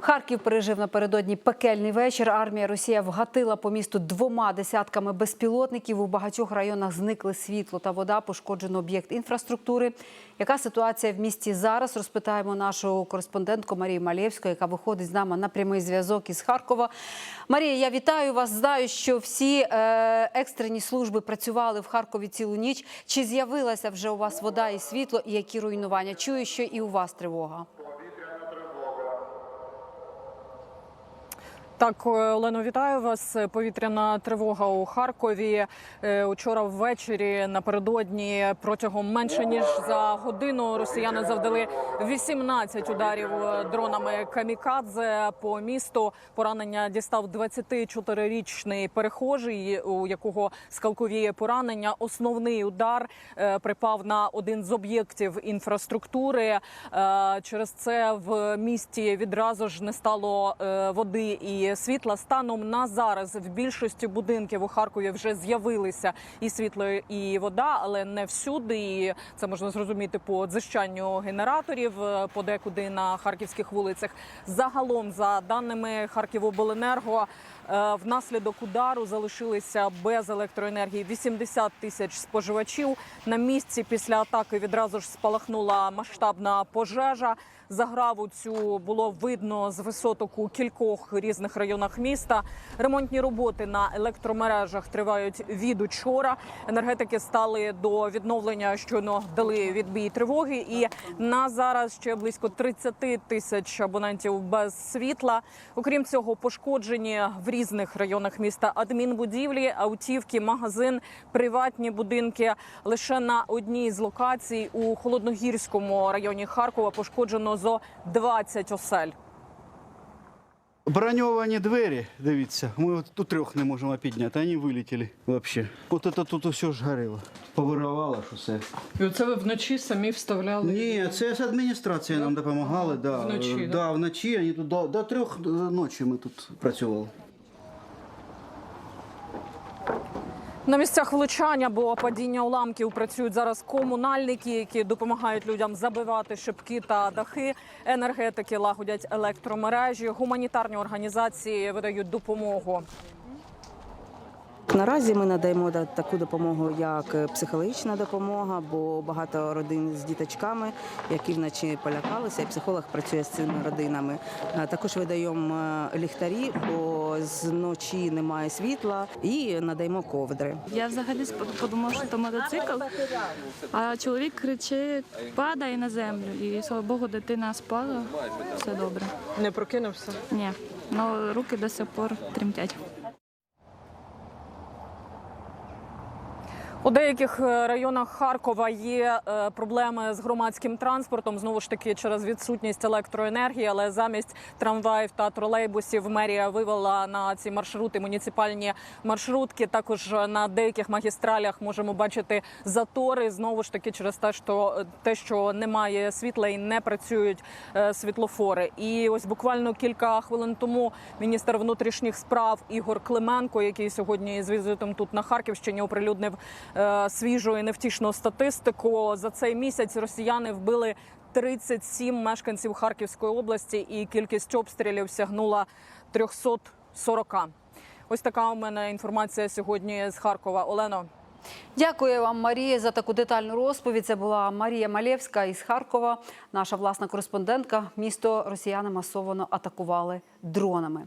Харків пережив напередодні пекельний вечір. Армія Росія вгатила по місту двома десятками безпілотників. У багатьох районах зникли світло та вода, пошкоджено об'єкт інфраструктури. Яка ситуація в місті зараз? Розпитаємо нашу кореспондентку Марію Малєвську, яка виходить з нами на прямий зв'язок із Харкова. Марія, я вітаю вас. Знаю, що всі е, екстрені служби працювали в Харкові цілу ніч. Чи з'явилася вже у вас вода і світло, і які руйнування? Чую, що і у вас тривога. Так, е, Олено, вітаю вас. Повітряна тривога у Харкові. Е, Учора ввечері напередодні протягом менше ніж за годину росіяни завдали 18 ударів е, дронами камікадзе по місту. Поранення дістав 24-річний перехожий, у якого скалковіє поранення. Основний удар припав на один з об'єктів інфраструктури. Через це в місті відразу ж не стало води і світла. Станом на зараз в більшості будинків у Харкові вже з'явилися і світло, і вода, але не всюди. І це можна зрозуміти по дзищанню генераторів е, подекуди на харківських вулицях. Загалом, за даними Харківобленерго, е, внаслідок удару залишилися без електроенергії 80 тисяч споживачів. На місці після атаки відразу ж спалахнула масштабна пожежа. Заграву цю було видно з висоток у кількох різних районах міста. Ремонтні роботи на електромережах тривають від учора. Енергетики стали до відновлення, щойно дали відбій тривоги. І на зараз ще близько 30 тисяч абонентів без світла. Окрім цього, пошкоджені в різних районах міста адмінбудівлі, автівки, магазин, приватні будинки. Лише на одній з локацій у холодногірському районі Харкова пошкоджено зо 20 осель. Броньовані двері, дивіться, ми от тут трьох не можемо підняти, вони вилетіли взагалі. От це тут усе ж горіло. Повирувало, ж усе. І оце ви вночі самі вставляли. Ні, це з адміністрації нам допомагали. Да. Вночі, да? да, вночі вони тут до, до трьох ночі ми тут працювали. На місцях влучання або падіння уламків працюють зараз комунальники, які допомагають людям забивати шибки та дахи. Енергетики лагодять електромережі. Гуманітарні організації видають допомогу. Наразі ми надаємо таку допомогу, як е, психологічна допомога, бо багато родин з діточками, які вночі полякалися, і психолог працює з цими родинами. Е, Також видаємо е, ліхтарі, бо зночі немає світла, і надаємо ковдри. Я взагалі подумала, що це мотоцикл, а чоловік кричить, падає на землю. І слава Богу, дитина спала, все добре. Не прокинувся. Ні, ну руки до сих пор тремтять. У деяких е, районах Харкова є е, проблеми з громадським транспортом. Знову ж таки, через відсутність електроенергії, але замість трамваїв та тролейбусів мерія вивела на ці маршрути муніципальні маршрутки. Також на деяких магістралях можемо бачити затори. Знову ж таки, через те, що те, що немає світла і не працюють е, світлофори. І ось буквально кілька хвилин тому міністр внутрішніх справ Ігор Клименко, який сьогодні з візитом тут на Харківщині оприлюднив е, свіжу і невтішну статистику. За цей місяць росіяни вбили 37 мешканців Харківської області, і кількість обстрілів сягнула 340. Ось така у мене інформація сьогодні з Харкова. Олено. Дякую вам, Марія, за таку детальну розповідь. Це була Марія Малєвська із Харкова, наша власна кореспондентка. Місто росіяни масово атакували дронами.